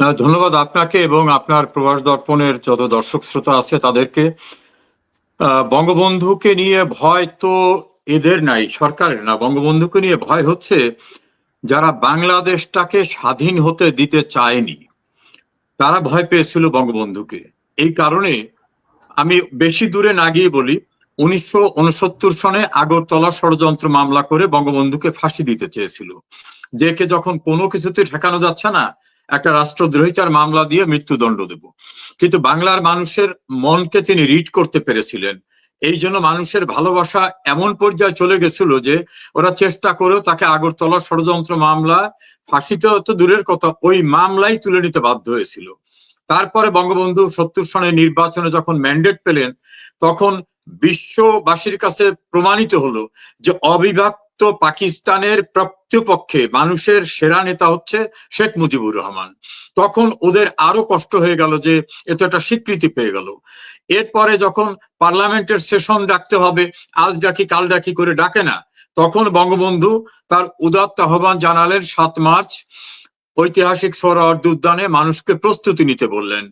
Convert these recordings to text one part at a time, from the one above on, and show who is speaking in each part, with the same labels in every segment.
Speaker 1: ধন্যবাদ আপনাকে এবং আপনার প্রবাস দর্পণের যত দর্শক শ্রোতা আছে তাদেরকে। বঙ্গবন্ধুকে নিয়ে ভয় তো এদের নাই, সরকারের না। বঙ্গবন্ধুকে নিয়ে ভয় হচ্ছে যারা বাংলাদেশটাকে স্বাধীন হতে দিতে চায়নি। তারা ভয় পেয়েছিল বঙ্গবন্ধুকে। এই কারণে আমি বেশি দূরে না গিয়ে বলি, উনিশশো উনসত্তর সনে আগরতলা ষড়যন্ত্র মামলা করে বঙ্গবন্ধুকে ফাঁসি দিতে চেয়েছিল। যে কে যখন কোনো কিছুতে ঠেকানো যাচ্ছে না একটা রাষ্ট্রদ্রোহিতার মামলা দিয়ে মৃত্যুদণ্ড দেব। কিন্তু বাংলার মানুষের মনকে তিনি রিড করতে পেরেছিলেন। এই জন্য মানুষের ভালোবাসা এমন পর্যায়ে চলে গেছিল যে ওরা চেষ্টা করেও তাকে আগরতলা ষড়যন্ত্র মামলা, ফাঁসিতে তো দূরের কথা ওই মামলাই তুলে নিতে বাধ্য হয়েছিল। তারপরে বঙ্গবন্ধু সত্তর সনের নির্বাচনে যখন ম্যান্ডেট পেলেন, তখন বিশ্ববাসীর কাছে প্রমাণিত হলো যে অবিভক্ত পাকিস্তানের প্রকৃতপক্ষে মানুষের সেরা নেতা হচ্ছে শেখ মুজিবুর রহমান। তখন ওদের আরও কষ্ট হয়ে গেল যে এত একটা স্বীকৃতি পেয়ে গেল। এরপরে যখন পার্লামেন্টের সেশন ডাকতে হবে, আজ ডাকি, কাল ডাকি করে ডাকে না, তখন বঙ্গবন্ধু তার উদাত্ত আহ্বান জানালেন সাত মার্চ। ঐতিহাসিক সোহরাওয়ার্দী উদ্যানে মানুষকে প্রস্তুতি নিতে বললেন।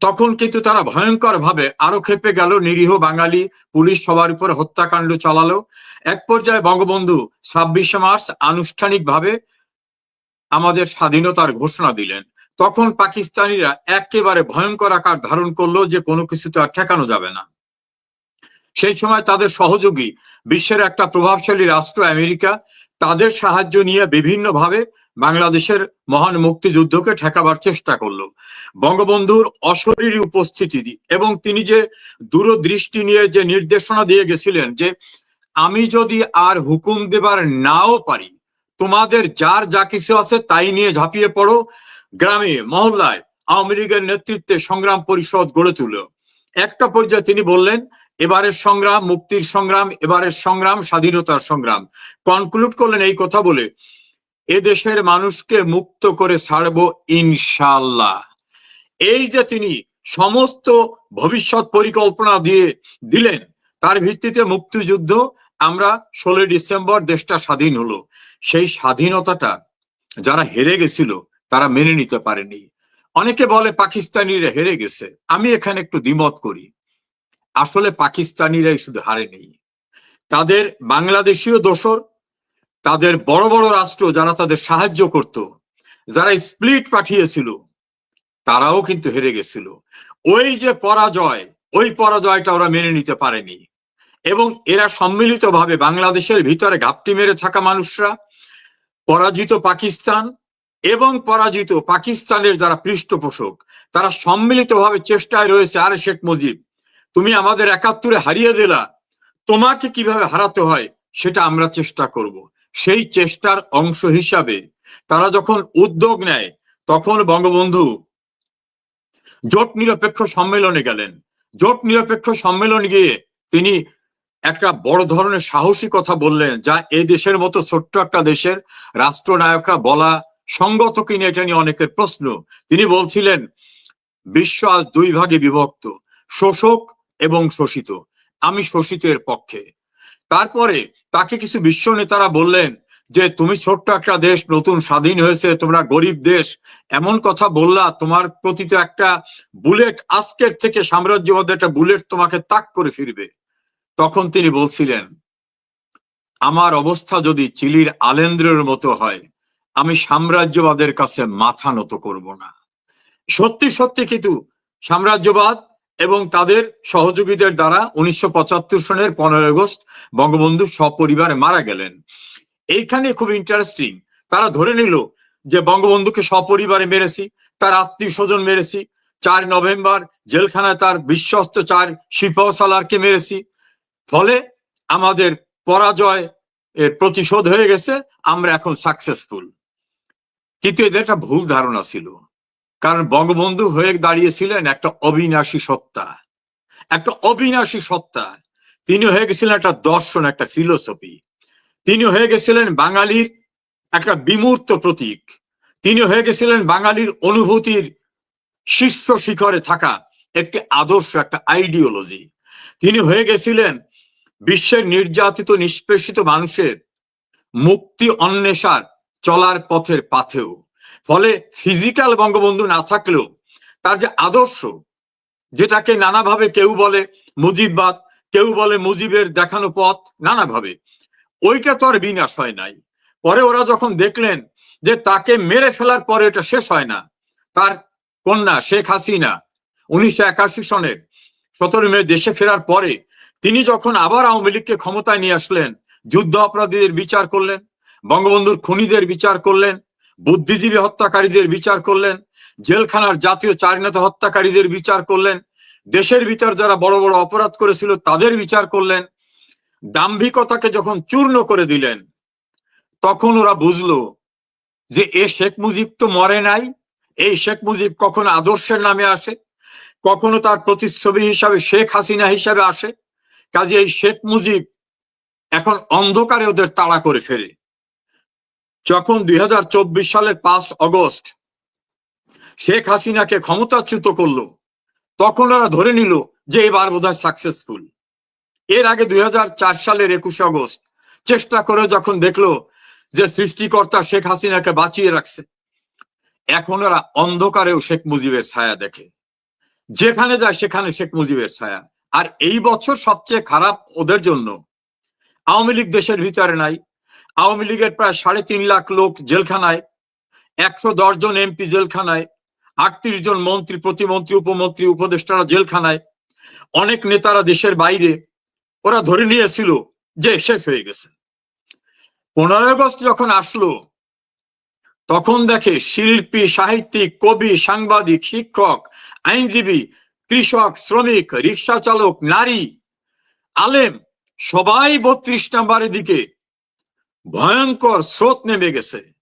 Speaker 1: তখন কিন্তু তারা ভয়ঙ্কর ভাবে আরও খেপে গেল, নিরীহ বাঙালি পুলিশ সবার উপর হত্যাকাণ্ড চালালো। এক পর্যায়ে বঙ্গবন্ধু ছাব্বিশে মার্চ আনুষ্ঠানিকভাবে আমাদের স্বাধীনতার ঘোষণা দিলেন। তখন পাকিস্তানিরা একেবারে ভয়ঙ্কর আকার ধারণ করল যে কোনো কিছুতে আর ঠেকানো যাবে না। সেই সময় তাদের সহযোগী বিশ্বের একটা প্রভাবশালী রাষ্ট্র আমেরিকা, তাদের সাহায্য নিয়ে বিভিন্নভাবে বাংলাদেশের মহান মুক্তিযুদ্ধকে ঠেকাবার চেষ্টা করল। বঙ্গবন্ধুর অশরীরী উপস্থিতি এবং তিনি যে দূরদৃষ্টি নিয়ে যে নির্দেশনা দিয়ে গেছিলেন যে, আমি যদি আর হুকুম দেবার নাও পারি, তোমাদের যার যা কিছু আছে তাই নিয়ে ঝাঁপিয়ে পড়ো। গ্রামে, মহল্লায় আওয়ামী লীগের নেতৃত্বে সংগ্রাম পরিষদ গড়ে তুলো একটা পর্যায়ে তিনি বললেন, এবারের সংগ্রাম, মুক্তির সংগ্রাম, এবারের সংগ্রাম, স্বাধীনতার সংগ্রাম। কনক্লুড করলেন এই কথা বলে। এ দেশের মানুষকে মুক্ত করে ছাড়বো ইনশাল্লাহ এই যে তিনি সমস্ত ভবিষ্যৎ পরিকল্পনা দিয়ে দিলেন, তার ভিত্তিতে মুক্তিযুদ্ধ আমরা ষোলোই ডিসেম্বর দেশটা স্বাধীন হলো। সেই স্বাধীনতাটা যারা হেরে গেছিল, তারা মেনে নিতে পারেনি। অনেকে বলে পাকিস্তানিরা হেরে গেছে। আমি এখানে একটু দ্বিমত করি। আসলে পাকিস্তানিরাই শুধু হারেনি। তাদের বাংলাদেশীয় দোসর তাদের বড় বড় রাষ্ট্র যারা তাদের সাহায্য করত, যারা স্প্লিট পাঠিয়েছিল, তারাও কিন্তু হেরে গেছিল। ওই যে পরাজয়, ওই পরাজয়টা ওরা মেনে নিতে পারেনি। এবং এরা সম্মিলিতভাবে বাংলাদেশের ভিতরে ঘাপটি মেরে থাকা মানুষরা, পরাজিত পাকিস্তান এবং পরাজিত পাকিস্তানের যারা পৃষ্ঠপোষক, তারা সম্মিলিতভাবে চেষ্টায় রয়েছে, আরে শেখ মুজিব, তুমি আমাদের একাত্তরে হারিয়ে দিলা, তোমাকে কীভাবে হারাতে হয়, সেটা আমরা চেষ্টা করব। সেই চেষ্টার অংশ হিসাবে তারা যখন উদ্যোগ নেয়, তখন বঙ্গবন্ধু জোট নিরপেক্ষ সম্মেলনে গেলেন। জোট নিরপেক্ষ সম্মেলনে গিয়ে তিনি একটা বড় ধরনের সাহসী কথা বললেন, যা এই দেশের মতো ছোট্ট একটা দেশের রাষ্ট্রনায়করা বলা সঙ্গত কিনা এটা নিয়ে অনেকের প্রশ্ন। তিনি বলছিলেন, বিশ্ব আজ দুই ভাগে বিভক্ত, শোষক এবং শোষিত। আমি শোষিতের পক্ষে। তারপরে তাকে কিছু বিশ্ব নেতারা বললেন যে, তুমি ছোট্ট একটা দেশ, নতুন, স্বাধীন হয়েছে, তোমরা গরিব দেশ। এমন কথা বললা, তোমার প্রতি তো একটা বুলেট আজকের থেকে সাম্রাজ্যবাদের একটা বুলেট তোমাকে তাক করে ফিরবে। তখন তিনি বলছিলেন, আমার অবস্থা যদি চিলির আলেন্দ্রের মতো হয়, আমি সাম্রাজ্যবাদের কাছে মাথা নত করব না। সত্যি সত্যি কিন্তু সাম্রাজ্যবাদ এবং তাদের সহযোগীদের দ্বারা উনিশশো পঁচাত্তর সনের পনেরোই আগস্ট বঙ্গবন্ধু সপরিবারে মারা গেলেন। এইখানে খুব ইন্টারেস্টিং তারা ধরে নিল যে বঙ্গবন্ধুকে সপরিবারে মেরেছি, তার আত্মীয় স্বজন মেরেছি, চার নভেম্বর জেলখানায় তার বিশ্বস্ত চার শিল্পা মেরেছি, ফলে আমাদের পরাজয় এর প্রতিশোধ হয়ে গেছে, আমরা এখন সাকসেসফুল কিন্তু এদের একটা ভুল ধারণা ছিল। কারণ বঙ্গবন্ধু হয়ে দাঁড়িয়েছিলেন একটা অবিনাশী সত্তা। একটা অবিনাশী সত্তা। তিনি হয়ে গেছিলেন একটা দর্শন, একটা ফিলোসফি তিনি হয়ে গেছিলেন বাঙালির একটা বিমূর্ত প্রতীক। তিনি হয়ে গেছিলেন বাঙালির অনুভূতির শীর্ষ শিখরে থাকা একটি আদর্শ, একটা আইডিওলজি তিনি হয়ে গেছিলেন বিশ্বের নির্যাতিত, নিষ্পেষিত মানুষের মুক্তি অন্বেষার চলার পথের পাথেও। ফলে ফিজিক্যাল বঙ্গবন্ধু না থাকলেও তার যে আদর্শ, যেটাকে নানাভাবে কেউ বলে মুজিববাদ, কেউ বলে মুজিবের দেখানো পথ নানাভাবে, ওইটা তো আর বিনাশ হয় নাই। পরে ওরা যখন দেখলেন যে তাকে মেরে ফেলার পরে এটা শেষ হয় না, তার কন্যা শেখ হাসিনা উনিশশো একাশি সনের সতেরো মে দেশে ফেরার পরে তিনি যখন আবার আওয়ামী লীগকে ক্ষমতায় নিয়ে আসলেন, যুদ্ধ অপরাধীদের বিচার করলেন, বঙ্গবন্ধুর খুনিদের বিচার করলেন বুদ্ধিজীবী হত্যাকারীদের বিচার করলেন, জেলখানার জাতীয় চারনেতা হত্যাকারীদের বিচার করলেন, দেশের ভিতর যারা বড় বড় অপরাধ করেছিল তাদের বিচার করলেন, দাম্ভিকতাকে যখন চূর্ণ করে দিলেন, তখন ওরা বুঝলো যে এ শেখ মুজিব তো মরে নাই, এই শেখ মুজিব কখনো আদর্শের নামে আসে, কখনো তার প্রতিচ্ছবি হিসাবে শেখ হাসিনা হিসাবে আসে কাজে এই শেখ মুজিব এখন অন্ধকারে ওদের তাড়া করে ফেরে যখন দুই হাজার চব্বিশ সালের পাঁচ অগস্ট শেখ হাসিনাকে ক্ষমতাচ্যুত করল, তখন ওরা ধরে নিল যে এবার বোধহয় সাকসেসফুল এর আগে দুই হাজার চার সালের একুশে অগস্ট চেষ্টা করে যখন দেখল যে সৃষ্টিকর্তা শেখ হাসিনাকে বাঁচিয়ে রাখছে, এখন ওরা অন্ধকারেও শেখ মুজিবের ছায়া দেখে। যেখানে যায় সেখানে শেখ মুজিবের ছায়া। আর এই বছর সবচেয়ে খারাপ ওদের জন্য আওয়ামী লীগ দেশের ভিতরে নাই আওয়ামী লীগের প্রায় সাড়ে তিন লাখ লোক জেলখানায়, একশো দশ জন এমপি জেলখানায়, আটত্রিশ জন মন্ত্রী, প্রতিমন্ত্রী, উপমন্ত্রী, উপদেষ্টারা জেলখানায়। অনেক নেতারা দেশের বাইরে, ওরা ধরে নিয়েছিল যে শেষ হয়ে গেছে। পনেরোই আগস্ট যখন আসলো, তখন দেখে শিল্পী, সাহিত্যিক, কবি, সাংবাদিক, শিক্ষক, আইনজীবী, কৃষক, শ্রমিক, রিক্সা চালক, নারী, আলেম, সবাই বত্রিশ নাম্বারের দিকে ভয়ঙ্কর স্রোত নেমে গেছে।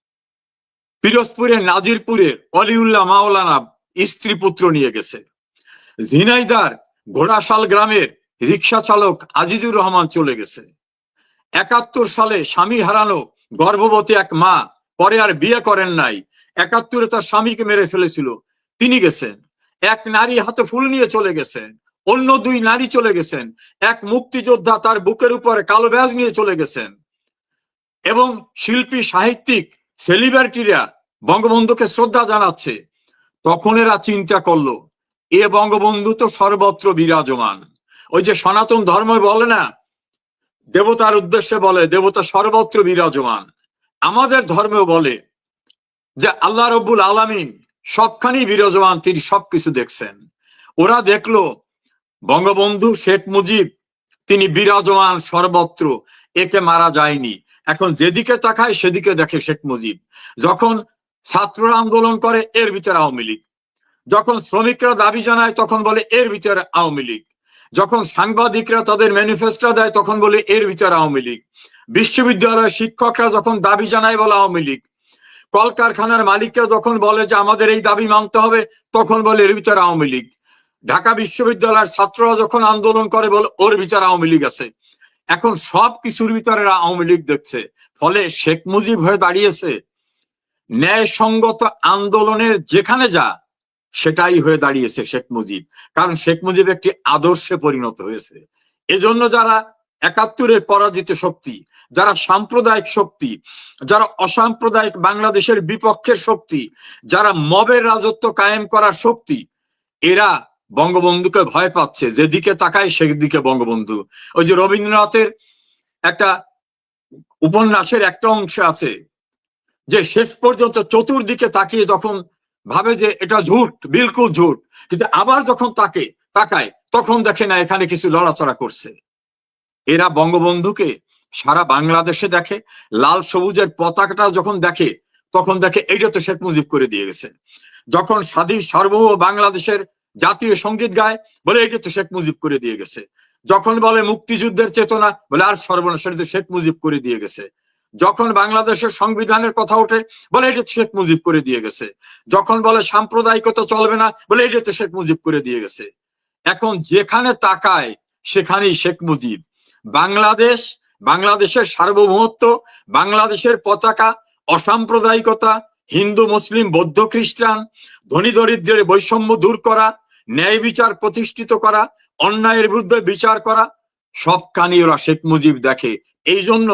Speaker 1: পিরোজপুরের নাজিরপুরের অলিউল্লাহ মাওলানা স্ত্রী পুত্র নিয়ে গেছে। ঝিনাইদার ঘোড়াশাল গ্রামের রিক্সা চালক আজিজুর রহমান চলে গেছে। একাত্তর সালে স্বামী হারানো গর্ভবতী এক মা পরে আর বিয়ে করেন নাই। একাত্তরে তার স্বামীকে মেরে ফেলেছিল। তিনি গেছেন। এক নারী হাতে ফুল নিয়ে চলে গেছেন। অন্য দুই নারী চলে গেছেন। এক মুক্তিযোদ্ধা তার বুকের উপরে কালো ব্যাজ নিয়ে চলে গেছেন। এবং শিল্পী, সাহিত্যিক সেলিব্রিটিরা বঙ্গবন্ধুকে শ্রদ্ধা জানাচ্ছে। তখন এরা চিন্তা করল, এ বঙ্গবন্ধু তো সর্বত্র বিরাজমান। ওই যে সনাতন ধর্ম বলে না? দেবতার উদ্দেশ্যে বলে, দেবতা সর্বত্র বিরাজমান। আমাদের ধর্মেও বলে যে, আল্লাহ রব্বুল আলামিন সবখানি বিরাজমান, তিনি সবকিছু দেখছেন। ওরা দেখল, বঙ্গবন্ধু শেখ মুজিব, তিনি বিরাজমান সর্বত্র, একে মারা যায়নি। এখন যেদিকে তাকায় সেদিকে দেখে শেখ মুজিব। যখন ছাত্ররা আন্দোলন করে, এর ভিতরে আওয়ামী লীগ। যখন শ্রমিকরা দাবি জানায়, তখন বলে, এর ভিতরে আওয়ামী লীগ। যখন সাংবাদিকরা তাদের ম্যানিফেস্টো দেয়, তখন বলে, এর ভিতরে আওয়ামী লীগ। বিশ্ববিদ্যালয়ের শিক্ষকরা যখন দাবি জানায়, বলে, আওয়ামী লীগ। কলকারখানার মালিকরা যখন বলে যে, আমাদের এই দাবি মানতে হবে, তখন বলে, এর ভিতরে আওয়ামী লীগ। ঢাকা বিশ্ববিদ্যালয়ের ছাত্ররা যখন আন্দোলন করে, বলে, ওর ভিতরে আওয়ামী লীগ আছে। এখন সব কিছুর ভিতরে আওয়ামী লীগ দেখছে। ফলে শেখ মুজিব হয়ে দাঁড়িয়েছে। ন্যায়সঙ্গত আন্দোলনের যেখানে যা, সেটাই হয়ে দাঁড়িয়েছে শেখ মুজিব। কারণ শেখ মুজিব একটি আদর্শে পরিণত হয়েছে। এজন্য যারা একাত্তরের পরাজিত শক্তি, যারা সাম্প্রদায়িক শক্তি, যারা অসাম্প্রদায়িক বাংলাদেশের বিপক্ষের শক্তি, যারা মবের রাজত্ব কায়েম করার শক্তি, এরা বঙ্গবন্ধুকে ভয় পাচ্ছে, যেদিকে তাকায় সেদিকে বঙ্গবন্ধু। ওই যে রবীন্দ্রনাথের একটা উপন্যাসের একটা অংশ আছে, যে শেষ পর্যন্ত চতুর্দিকে তাকিয়ে যখন ভাবে যে এটা ঝুট, বিলকুল ঝুট, কিন্তু আবার যখন তাকে তাকায়, তখন দেখে না এখানে কিছু লড়াচড়া করছে। এরা বঙ্গবন্ধুকে সারা বাংলাদেশে দেখে, লাল সবুজের পতাকাটা যখন দেখে, তখন দেখে এইটা তো শেখ মুজিব করে দিয়ে গেছে। যখন স্বাধীন সার্বভৌম বাংলাদেশের জাতীয় সংগীত গায়, বলে এটা তো শেখ মুজিব করে দিয়ে গেছে। যখন বলে মুক্তিযুদ্ধের চেতনা, বলে আর সর্বনাশ তো শেখ মুজিব করে দিয়ে গেছে। যখন বাংলাদেশের সংবিধানের কথা ওঠে, বলে এটা শেখ মুজিব করে দিয়ে গেছে। যখন বলে সাম্প্রদায়িকতা চলবে না, বলে এটা তো শেখ মুজিব করে দিয়ে গেছে। এখন যেখানে তাকায়, সেখানেই শেখ মুজিব। বাংলাদেশ, বাংলাদেশের সার্বভৌমত্ব, বাংলাদেশের পতাকা, অসাম্প্রদায়িকতা, হিন্দু, মুসলিম, বৌদ্ধ, খ্রিস্টান, ধনী, দরিদ্রের বৈষম্য দূর করা ন্যায় বিচার প্রতিষ্ঠিত করা, অন্যায়ের বিরুদ্ধে বিচার করা সব কানি ওরা শেখ মুজিব দেখে। এই জন্য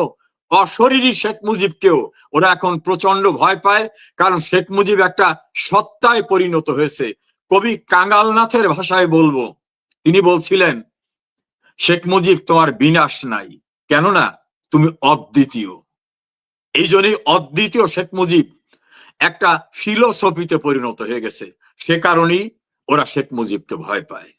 Speaker 1: অশরীরী শেখ মুজিবকেও ওরা এখন প্রচণ্ড ভয় পায়, কারণ শেখ মুজিব একটা সত্তায় পরিণত হয়েছে। কবি কাঙ্গালনাথের ভাষায় বলব, তিনি বলছিলেন, শেখ মুজিব তোমার বিনাশ নাই। কেননা তুমি অদ্বিতীয়। এই জন্যই অদ্বিতীয় শেখ মুজিব একটা ফিলোসফিতে পরিণত হয়ে গেছে। সে কারণেই ওরা শেখ মুজিবকে ভয় পায়।